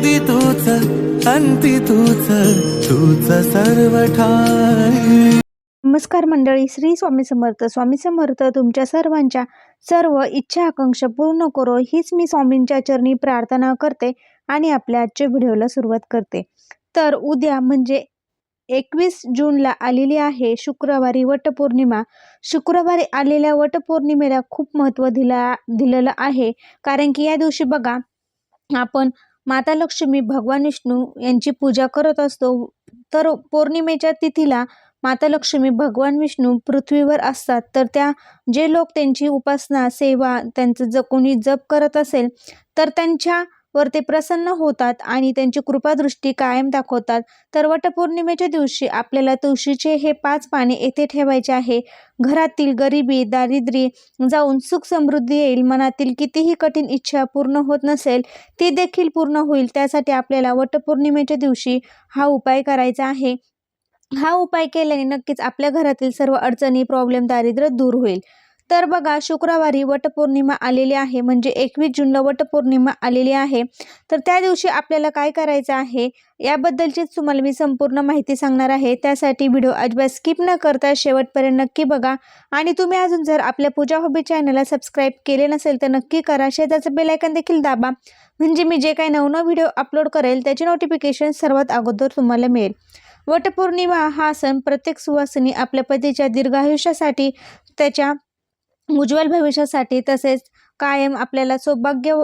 आधी तूच अंती तूच तूच सर्व ठाई नमस्कार मंडळी श्री स्वामी समर्थ. स्वामी समर्थ तुमच्या सर्वांच्या सर्व इच्छा आकांक्षा पूर्ण करो. हीच मी स्वामींच्या चरणी प्रार्थना करते आणि आपल्या आजच्या व्हिडिओला सुरुवात करते. तर उद्या म्हणजे एकवीस जूनला आलेली आहे शुक्रवारी वटपौर्णिमा. शुक्रवारी आलेल्या वटपौर्णिमेला खूप महत्त्व दिला दिलेलं आहे. कारण की या दिवशी बघा आपण माता लक्ष्मी भगवान विष्णू यांची पूजा करत असतो. तर पौर्णिमेच्या तिथीला माता लक्ष्मी भगवान विष्णू पृथ्वीवर असतात. तर त्या जे लोक त्यांची उपासना सेवा त्यांचं ज कोणी जप करत असेल तर त्यांच्या वर ते प्रसन्न होतात आणि त्यांची कृपादृष्टी कायम दाखवतात. तर वटपौर्णिमेच्या दिवशी आपल्याला तुळशीचे हे पाच पाने येथे ठेवायचे आहे. घरातील गरिबी दारिद्र्य जाऊन सुख समृद्धी येईल. मनातील कितीही कठीण इच्छा पूर्ण होत नसेल ती देखील पूर्ण होईल. त्यासाठी आपल्याला वटपौर्णिमेच्या दिवशी हा उपाय करायचा आहे. हा उपाय केल्याने नक्कीच आपल्या घरातील सर्व अडचणी प्रॉब्लेम दारिद्र्य दूर होईल. तर बघा शुक्रवारी वटपौर्णिमा आलेली आहे. म्हणजे एकवीस जूनला वटपौर्णिमा आलेली आहे. तर त्या दिवशी आपल्याला काय करायचं आहे? याबद्दलचीच तुम्हाला मी संपूर्ण माहिती सांगणार आहे. त्यासाठी व्हिडिओ अजिबात स्किप न करता शेवटपर्यंत नक्की बघा. आणि तुम्ही अजून जर आपल्या पूजा हॉबी चॅनलला सबस्क्राईब केले नसेल तर नक्की करा. शेजारचं बेलायकन देखील दाबा. म्हणजे मी जे काही नवनव व्हिडिओ अपलोड करेल त्याची नोटिफिकेशन सर्वात अगोदर तुम्हाला मिळेल. वटपौर्णिमा हा सण प्रत्येक सुवासिनी आपल्या पतीच्या दीर्घायुष्यासाठी त्याच्या उज्ज्वल भविष्यासाठी तसेच कायम आपल्याला सौभाग्य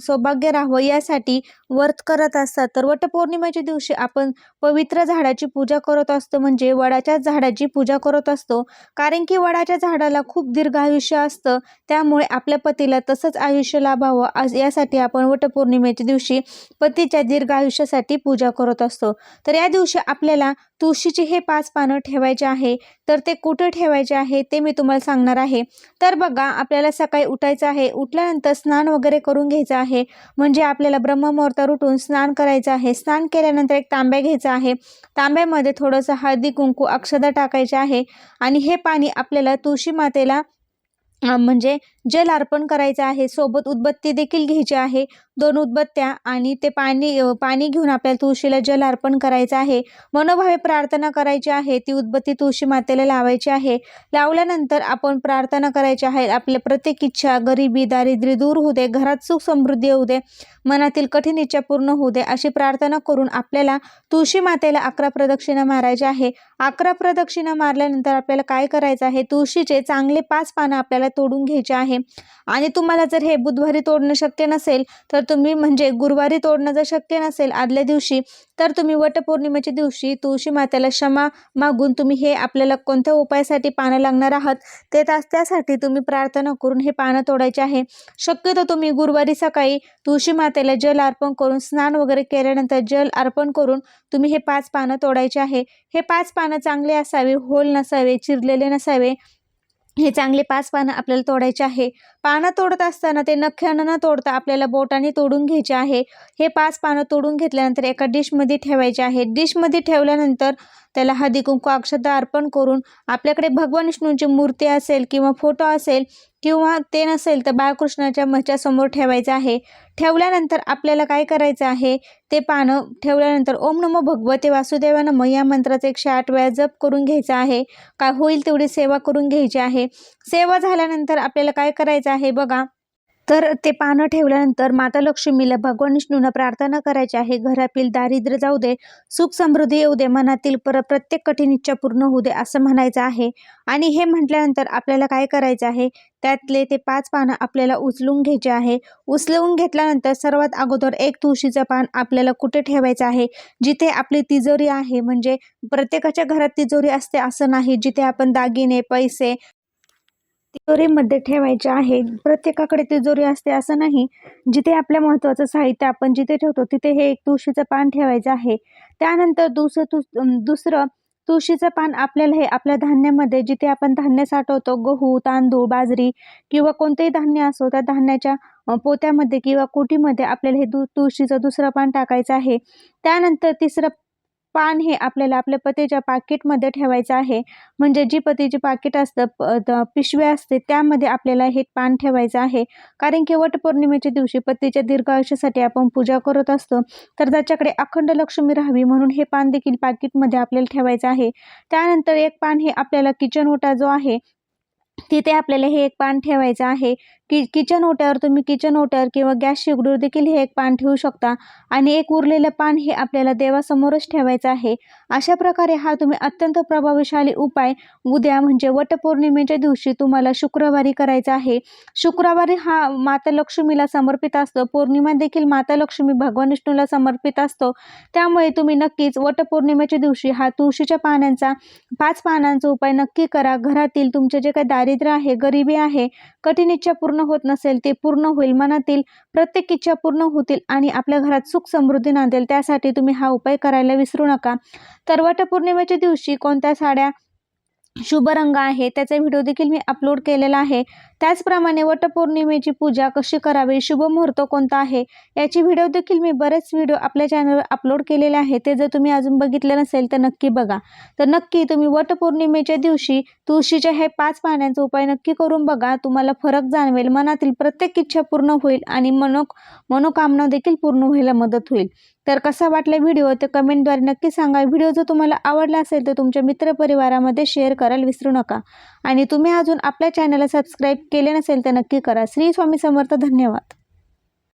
सौभाग्य राहावं यासाठी व्रत करत असतात. तर वटपौर्णिमेच्या दिवशी आपण पवित्र झाडाची पूजा करत असतो म्हणजे वडाच्या झाडाची पूजा करत असतो. कारण की वडाच्या झाडाला खूप दीर्घ आयुष्य असतं. त्यामुळे आपल्या पतीला तसंच आयुष्य लाभावं यासाठी आपण वटपौर्णिमेच्या दिवशी पतीच्या दीर्घ आयुष्यासाठी पूजा करत असतो. तर या दिवशी आपल्याला तुळशीची हे पाच पानं ठेवायचे आहे. तर ते कुठं ठेवायचे आहे ते मी तुम्हाला सांगणार आहे. तर बघा आपल्याला सकाळी उठायचं आहे. उठल्यानंतर स्नान वगैरे करून घ्यायचं आहे. म्हणजे आपल्याला ब्रह्ममुहूर्तावर उठून स्नान करायचं आहे. स्नान केल्यानंतर एक तांब्या घ्यायचा आहे. तांब्यामध्ये थोडंसं हळदी कुंकू अक्षदा टाकायचे आहे. आणि हे पाणी आपल्याला तुळशी मातेला म्हणजे जल अर्पण करायचं आहे सोबत उदबत्ती देखील घ्यायची आहे. दोन उदबत्त्या आणि ते पाणी पाणी घेऊन आपल्याला तुळशीला जल अर्पण करायचं आहे. मनोभावे प्रार्थना करायची आहे ती उदबत्ती तुळशी मातेला लावायची आहे. लावल्यानंतर आपण प्रार्थना करायची आहे आपल्या प्रत्येक इच्छा गरिबी दारिद्र्य दूर होऊ दे घरात सुख समृद्धी होऊ दे मनातील कठीण इच्छा पूर्ण होऊ दे अशी प्रार्थना करून आपल्याला तुळशी मातेला अकरा प्रदक्षिणा मारायच्या आहे. अकरा प्रदक्षिणा मारल्यानंतर आपल्याला काय करायचं आहे? तुळशीचे चांगले पाच पानं आपल्याला तोडून घ्यायचे आहे. आणि तुम्हाला जर हे बुधवारी तोडणं शक्य नसेल तर तुम्ही म्हणजे गुरुवारी तोडणं जर शक्य नसेल आदल्या दिवशी तर तुम्ही वटपौर्णिमेच्या दिवशी तुळशी मातेला क्षमा मागून तुम्ही हे आपल्याला कोणत्या उपायासाठी पानं लागणार आहात ते तास त्यासाठी तुम्ही प्रार्थना करून हे पानं तोडायचे आहे. शक्यतो तुम्ही गुरुवारी सकाळी तुळशी मातेला जल अर्पण करून स्नान वगैरे केल्यानंतर जल अर्पण करून तुम्ही हे पाच पानं तोडायचे आहे. हे पाच पानं चांगले असावे होल नसावे चिरलेले नसावे हे चांगले पाच पानं आपल्याला तोडायचे आहे. पानं तोडत असताना ते नख्यानं न तोडता आपल्याला बोटाने तोडून घ्यायचे आहे. हे पाच पानं तोडून घेतल्यानंतर एका डिशमध्ये ठेवायचे आहे. डिशमध्ये ठेवल्यानंतर त्याला हळदी कुंकू अक्षता अर्पण करून आपल्याकडे भगवान विष्णूंची मूर्ती असेल किंवा फोटो असेल किंवा ते नसेल तर बाळकृष्णाच्या मच्यासमोर ठेवायचं आहे. ठेवल्यानंतर आपल्याला काय करायचं आहे? ते पानं ठेवल्यानंतर ओम नमो भगवते वासुदेवा नम या मंत्राचा एकशे आठ वेळा जप करून घ्यायचा आहे. काय होईल तेवढी सेवा करून घ्यायची आहे. सेवा झाल्यानंतर आपल्याला काय करायचं आहे बघा. तर ते पानं ठेवल्यानंतर माता लक्ष्मीला भगवान विष्णूंना प्रार्थना करायची आहे. घरातील दारिद्र्य जाऊ दे सुख समृद्धी येऊ दे मनातील पर प्रत्येक कठीण इच्छा पूर्ण होऊ दे असं म्हणायचं आहे. आणि हे म्हटल्यानंतर आपल्याला काय करायचं आहे? त्यातले ते पाच पानं आपल्याला उचलून घ्यायचे आहे. उचलवून घेतल्यानंतर सर्वात अगोदर एक तुळशीचं पान आपल्याला कुठे ठेवायचं आहे? जिथे आपली तिजोरी आहे म्हणजे प्रत्येकाच्या घरात तिजोरी असते असं नाही. जिथे आपण दागिने पैसे तिजोरीमध्ये ठेवायचे आहे. प्रत्येकाकडे तिजोरी असते असं नाही. जिथे आपल्या महत्त्वाचं साहित्य आपण जिथे ठेवतो तिथे हे एक तुळशीचं पान ठेवायचं आहे. त्यानंतर दुसरं तु दुसरं तुळशीचं पान आपल्याला हे आपल्या धान्यामध्ये जिथे आपण धान्य साठवतो गहू तांदूळ बाजरी किंवा कोणतेही धान्य असो त्या धान्याच्या पोत्यामध्ये किंवा कुटीमध्ये आपल्याला हे दु तुळशीचं दुसरं पान टाकायचं आहे. त्यानंतर तिसरं पान हे आपल्याला आपल्या पतीच्या पाकिटमध्ये ठेवायचं आहे. म्हणजे जी पतीची पाकिट असतं प द पिशवी असते त्यामध्ये आपल्याला हे पान ठेवायचं आहे. कारण की वटपौर्णिमेच्या दिवशी पतीच्या दीर्घ आयुष्यासाठी आपण पूजा करत असतो तर त्याच्याकडे अखंड लक्ष्मी राहावी म्हणून हे पान देखील पाकिटमध्ये आपल्याला ठेवायचं आहे. त्यानंतर एक पान हे आपल्याला किचन ओटा जो आहे तिथे आपल्याला हे एक पान ठेवायचं आहे. कि किचन ओट्यावर तुम्ही किचन ओट्यावर किंवा गॅस शेगडीवर देखील हे एक पान ठेवू शकता. आणि एक उरलेलं पान हे आपल्याला देवासमोरच ठेवायचं आहे. अशा प्रकारे हा तुम्ही अत्यंत प्रभावशाली उपाय उद्या म्हणजे वटपौर्णिमेच्या दिवशी तुम्हाला शुक्रवारी करायचा आहे. शुक्रवारी हा माता लक्ष्मीला समर्पित असतो. पौर्णिमा देखील माता लक्ष्मी भगवान विष्णूला समर्पित असतो. त्यामुळे तुम्ही नक्कीच वटपौर्णिमेच्या दिवशी हा तुळशीच्या पानांचा पाच पानांचा उपाय नक्की करा. घरातील तुमचे जे काही दारिद्र्य आहे गरिबी आहे कठीण इच्छा पूर्ण होत नसेल ते पूर्ण होईल. मनातील प्रत्येक इच्छा पूर्ण होतील आणि आपल्या घरात सुख समृद्धी नांदेल. त्यासाठी तुम्ही हा उपाय करायला विसरू नका. तर वटपौर्णिमेच्या दिवशी कोणत्या साड्या शुभ रंग आहे. त्याचा व्हिडिओ देखील मी अपलोड केलेला आहे. त्याचप्रमाणे वटपौर्णिमेची पूजा कशी करावी? शुभ मुहूर्त कोणता आहे? याची व्हिडिओ देखील मी बरेच व्हिडिओ आपल्या चॅनलवर अपलोड केलेले आहे ते जर तुम्ही अजून बघितले नसेल तर नक्की बघा. तर नक्की तुम्ही वटपौर्णिमेच्या दिवशी तुळशीच्या हे पाच पाण्याचा उपाय नक्की करून बघा. तुम्हाला फरक जाणवेल. मनातील प्रत्येक इच्छा पूर्ण होईल आणि मनोक मनोकामना देखील पूर्ण व्हायला मदत होईल. तर कसा वाटला व्हिडिओ ते कमेंटद्वारे नक्की सांगा. व्हिडिओ जर तुम्हाला आवडला असेल तर तुमच्या मित्रपरिवारामध्ये शेअर करायला विसरू नका. आणि तुम्ही अजून आपल्या चॅनलला सबस्क्राईब केले नसेल तर नक्की करा. श्री स्वामी समर्थ धन्यवाद.